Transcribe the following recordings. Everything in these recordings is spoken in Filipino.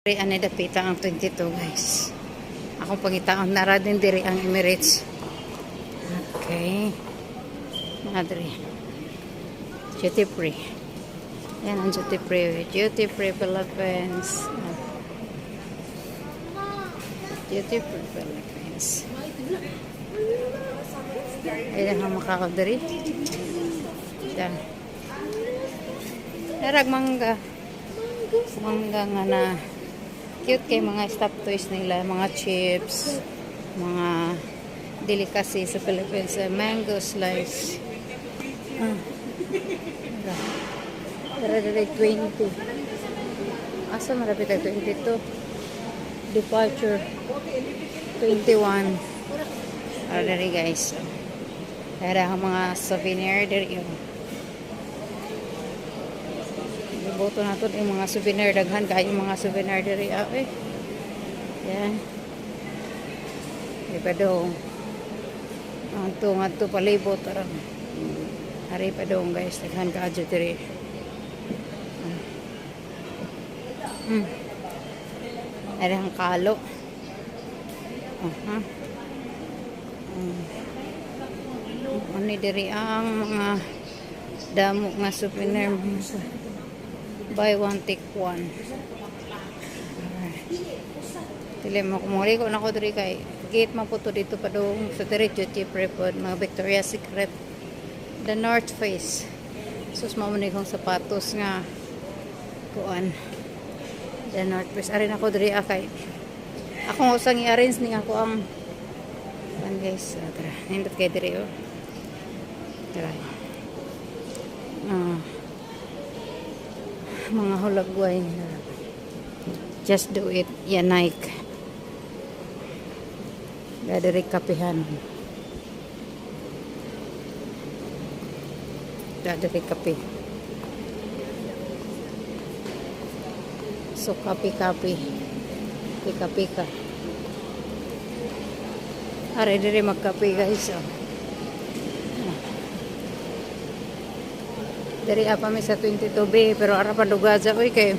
Diri ani dapita ang 22 guys. Ako pangitaon nara din diri ang Emirates. Okay. Madre. Duty free. Yan ang duty free. Duty free Philippines. Duty free Philippines. Ayan ang makakaw diri. Yan. Narag mangga. Mangga nga na cute kay mga stop toys nila, mga chips, mga delicacy sa Philippines, uh, mango slice. Ah. Dali 20. Asa marapit ang 22? Departure 21. Tara dali guys. Ang mga souvenir diri yun. Iboto na to yung mga souvenir daghan kayo mga souvenir diri ah eh. Yan. Di pa daw. Ang tungad to palibot tarang. Hari pa daw guys daghan ka adyo diri. Hmm. Ari ang kalo. Aha. Hmm. Ano diri ang mga damo nga souvenir buy one take one. Dili mo kumuli ko na ko diri kay gate man po to dito pa dong sa duty free pod mga Victoria's Secret. The North Face. Sus mo ni kong sapatos nga kuan. The North Face. Ari na ko diri ah, kay ako usang i-arrange ni ako ang kuan guys. Ah, tara. Nindot kay diri oh. Tara. Ah mga hulagway just do it yan Nike. Dadari kapihan. Dadari kape so kapi. Kapi pika pika are diri magkape guys oh. Dari apa mi sa 22B pero ara pa dugaza oy kay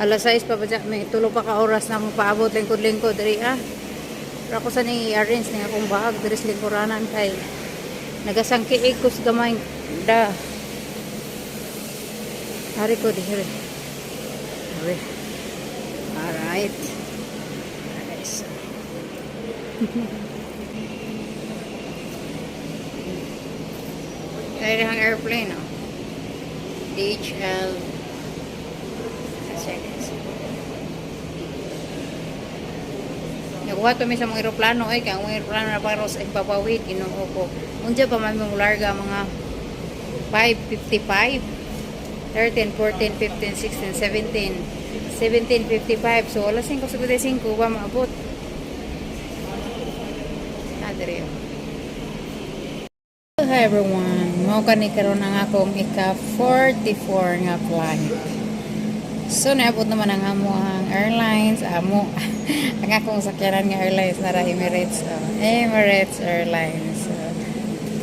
alas 6 pa ba dyan, may tulo pa ka oras na mo paabot lingkod-lingkod dari ah. Pero ako sa ni arrange ni akong bahag dari sa lingkuranan kay nagasangki ikos gamay da. Hari ko di hari. Hari. Alright. So. Kaya ang airplane oh. DHL. Nakuha to sa mga eroplano ay kang mga eroplano na para sa ipapawid Ginoo ko. Unsa pa man mong larga mga 555 13, 14, 15, 16, 17 17.55 so alas 5.55 ba maabot Adre Hi everyone, mo kani karon ang akong ika 44 nga flight. So naabot naman ang amo ang airlines, amo ang akong sakyanan nga airlines nara Emirates, so, Emirates Airlines. So,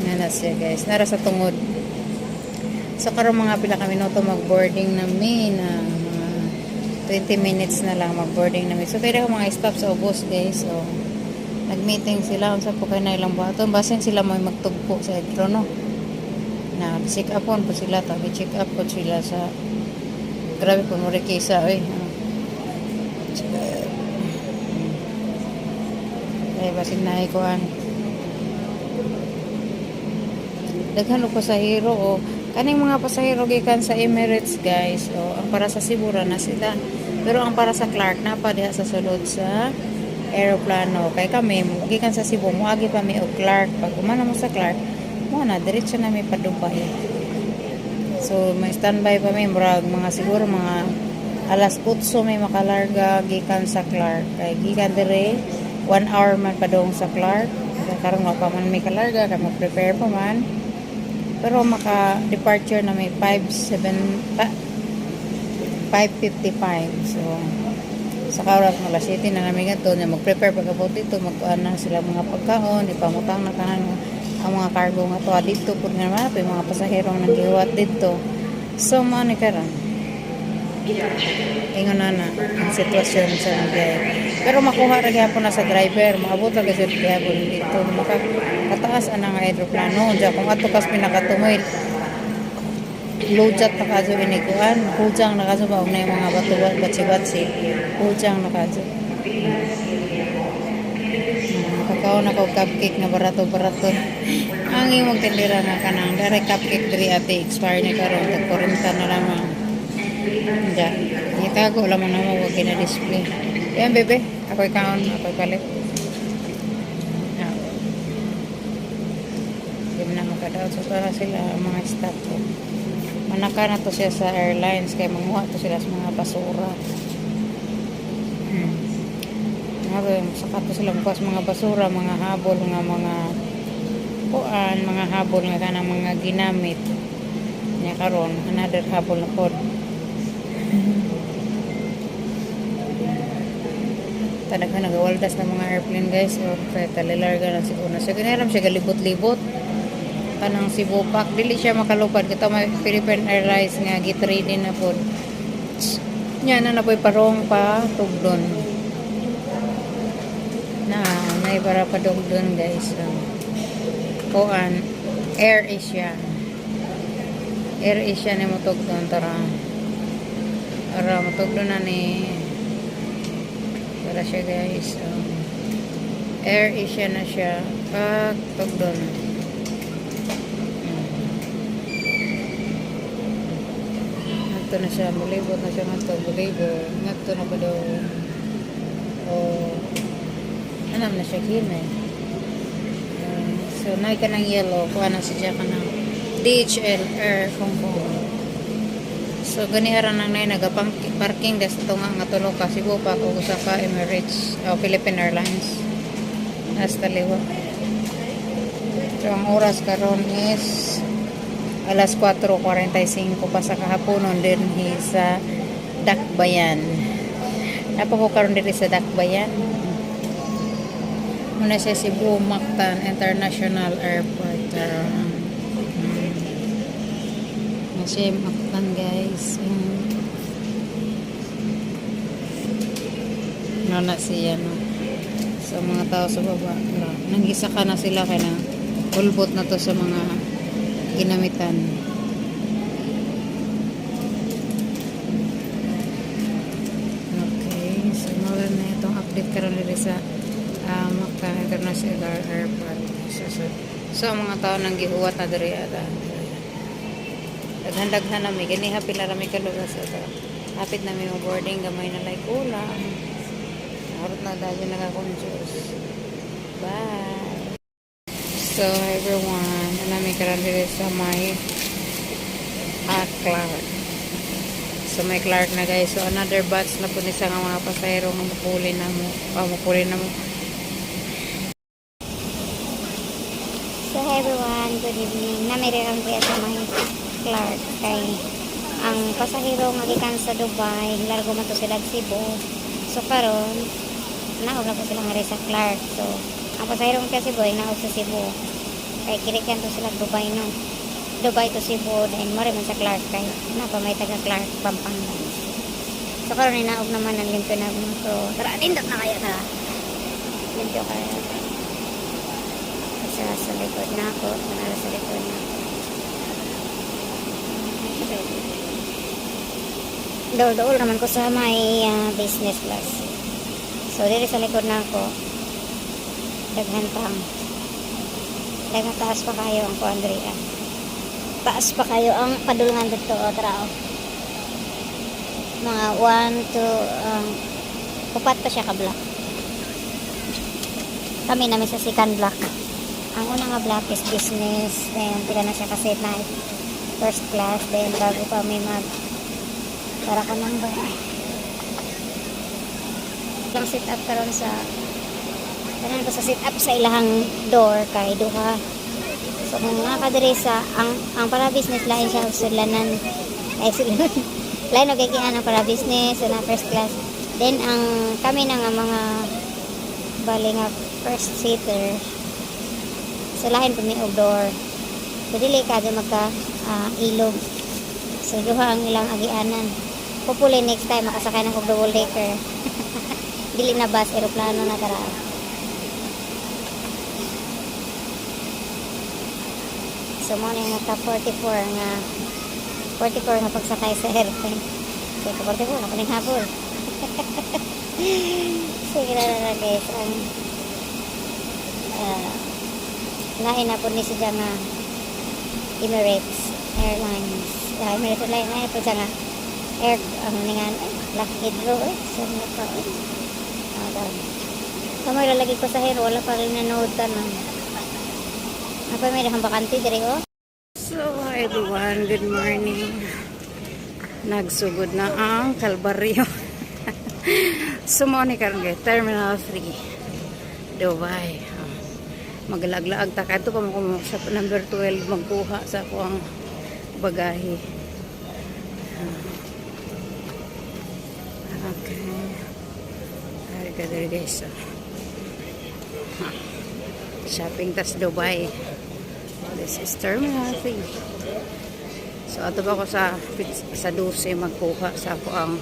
nga na siya guys, nara sa tungod. So karon mga pila kami minuto mag-boarding nami na mga 20 minutes na lang mag-boarding nami. So kaya mga stop sa ubos guys. So nag-meeting sila unsa po kay na ilang buhaton basin sila may magtugpo sa edro no na check upon po sila tabi check up po sila sa grabe po mo kisa oy ano. ay basin na ikuan daghan og pasahero o kaning mga pasahero gikan sa Emirates guys o ang para sa Sibura na sila. Pero ang para sa Clark na pa diha sa sulod sa aeroplano. Kay kami gikan sa Cebu moagi pa mi og Clark. Pag umana mo sa Clark mo na diretso na mi pa Dubai so may standby pa mi murag mga siguro mga alas 8 may makalarga gikan sa Clark. Kay gikan dire 1 hour man pa dong sa Clark. Karon wa pa man may kalarga kay mag-prepare pa man. Pero maka departure na may 5 7 pa 5.55 so sa kaurat ng alas 7 na namin ito na mag-prepare pagkabot dito magkuhan na sila mga pagkaon ipamutang na kanan ang mga cargo nga to dito po nga naman yung mga pasahero ang nagiwat dito. So mo ni karon Ingon na na ang sitwasyon sa mga Pero makuha ra gyapon na sa driver, maabot ra gyud gyapon dito. Maka kataas ana nga eroplano ja kung ato kas pinakatumoy lujat na kaso inikuan, hujang na kaso ba yung mga batuan, batsi-batsi, hujang na kaso. Kakao na ko cupcake na barato-barato. Ang imong tindira nga kanang dare cupcake diri ate expire ni karon tag 40 na lamang. Ja, itago lamang na mo wag na display. Yan bebe, ako'y kaon, ako'y palit. Ah. Hindi na makadaot so para sila mga staff ko. Manaka na to siya sa airlines kaya manguha to sila sa mga basura. Hmm. Ngayon, saka to sila bukas mga basura, mga habol, nga mga kuan, mga habol nga kanang mga ginamit. Nya karon another habol na pod. Tadag ka nagawaldas ng mga airplane guys. O, kaya talilarga na si Una. So, ganaram siya galibot-libot kanang Cebu Pack dili siya makalupad kita may Philippine Airlines nga gitrade na pod nya na napoy parong pa tugdon na nay para pa tugdon guys. Um, kuan Air Asia. Air Asia ni mo tugdon tara. Ara mo tugdon na ni. Para siya guys. Um, Air Asia na siya. Pag tugdon Ngadto na siya, mulibot na siya ngadto, mulibot. Ngadto na ba daw? O, anam na siya kinay. Uh, so, naay ka ng yellow, kuha na siya ka ng DHL Air Hong Kong. So, ganihara nang nay nagapang parking des ito nga nga tulog ka Cebu pa kung usa ka Emirates o Philippine Airlines. Hasta liwa. So, ang oras karon is alas 4.45 pa sa kahaponon din sa Dakbayan. Napo ko karon diri sa Dakbayan. Muna siya Cebu Mactan International Airport. Uh, mm, siya Mactan guys. Mm. No na siya no. Sa mga tao sa baba. Nangisa ka na sila kaya na ulbot na to sa mga ginamitan. Okay, so na itong update karon dito sa uh, Mactan International Airport. So, so, so ang mga tao nang gihuwat na diri ada. Daghan-daghan na mi gani happy na rami kalugas ito. Hapit na mo boarding gamay na like ulam. Harot na dahil nakakonjus. Bye. So everyone, nami karon diri sa may ah, Clark. So may Clark na guys. So another batch na po ni sa mga pasahero nga mapuli na mo. Ah, mapuli na mo. So hey everyone, good evening. Namiriran ko sa may Clark kay ang pasahero nga gikan sa Dubai, largo man to sila Cebu. So karon naog na po sila nga sa Clark. So ang pasahero nga Cebu ay naog sa Cebu. Kay kirikan to sila Dubai no. Dubai to Cebu then mo man sa Clark kay napa may taga Clark Pampanga. So karon ay naog naman ang limpyo na mo. So tara nindot na kayo tara. Limpyo kayo sa, sa likod na ako, manalo sa likod na ako. Daul-daul naman ko sa may ah, business class. So, dito sa likod na ako, daghan pang daghan taas pa kayo ang kuandria. Taas pa kayo ang padulungan dito, o, tara, o. Mga 1, 2, um, upat pa siya ka-block. Kami namin sa second block. Ang una nga block is business. Then, pila na siya kasi na first class. Then, bago pa may mag para ka number. Lang sit up karon sa kanan ko sa sit up sa ilahang door kay duha. So, kung nga ka diri sa ang ang para business lain siya sulanan. Ay, sulanan. lain og gikan ang para business na first class. Then, ang kami na nga mga bali nga first seater sa lahin po may door. So, dili magka ah, ilog. So, duha ang ilang agianan. Hopefully next time makasakay ng kong double decker. Dili na bus, aeroplano na tara. So mo na yung naka 44 nga 44 nga pagsakay sa airplane. So 44 na kuning hapon. Sige na na guys. Ang uh, lain na po ni siya nga Emirates Airlines. Uh, Emirates Airlines na po siya nga air ang ningan eh, Row eh. So nga pa eh. Ah, daw. Lalagi ko sa hero, wala pa rin nanood ka na. Apa may rahang bakante dire oh. So, everyone, good morning. Nagsugod na ang Kalbaryo. Sumoni karon kay Terminal 3, Dubai. Maglaglaag ta kadto pa mo ko sa number 12 magkuha sa ako ang bagahe. Ah. Okay. Ay, kadiri guys. ah. Shopping tas Dubai. This is Terminal 3. So, ato ba ako sa, sa 12 magkuha sa ako ang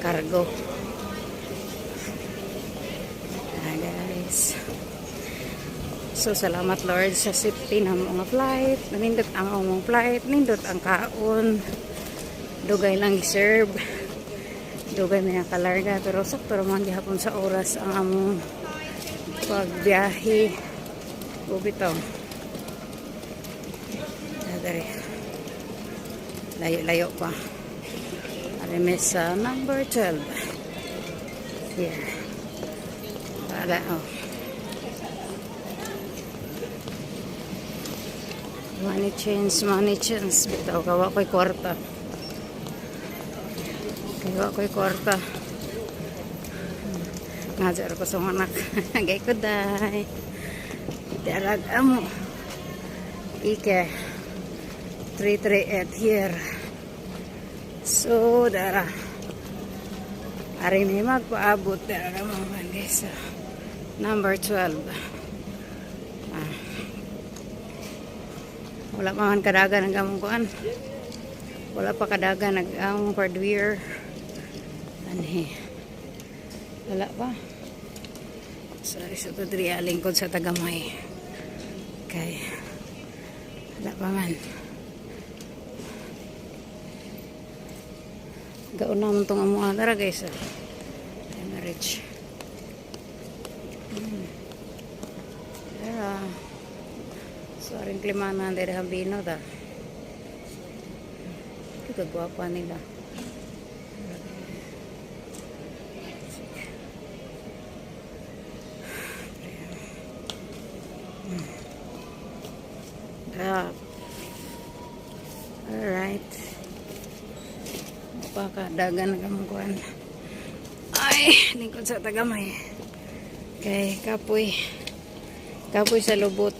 cargo. Ah, guys. So, salamat Lord sa safety ng mga flight. Nindot ang among flight. Nindot ang kaon. Dugay lang i-serve. Dugay may kalarga. Pero sakto naman gihapon sa oras ang among pagbiyahe. Bubitaw. Dari. Layo-layo pa. Arimes sa number 12. Here. Para, oh. Money change, money change. Bitaw, kawa ko'y kwarta. Kawa ko'y kwarta. Ngajar ko sa anak. Gay ko day. Darag amo. Ike. 338 here. So, dara. Ari may magpaabot. Dara naman guys. ah. Number 12. Wala man kadaga ng gamong kuan. Wala pa kadaga nag ang hardware. Anhi. Wala pa. Sorry sa to diri lingkod sa tagamay. Okay. Wala pa man. Gaon na mo itong amuha. Tara guys. ah. Marriage. Hmm. Tara. Sorry klimana dari hambino ta. Ito kagwapa nila. Ah. Alright. Baka dagan na kamong kuan. Ay, lingkod sa tagamay. Kay kapoy. Kapoy sa lubot.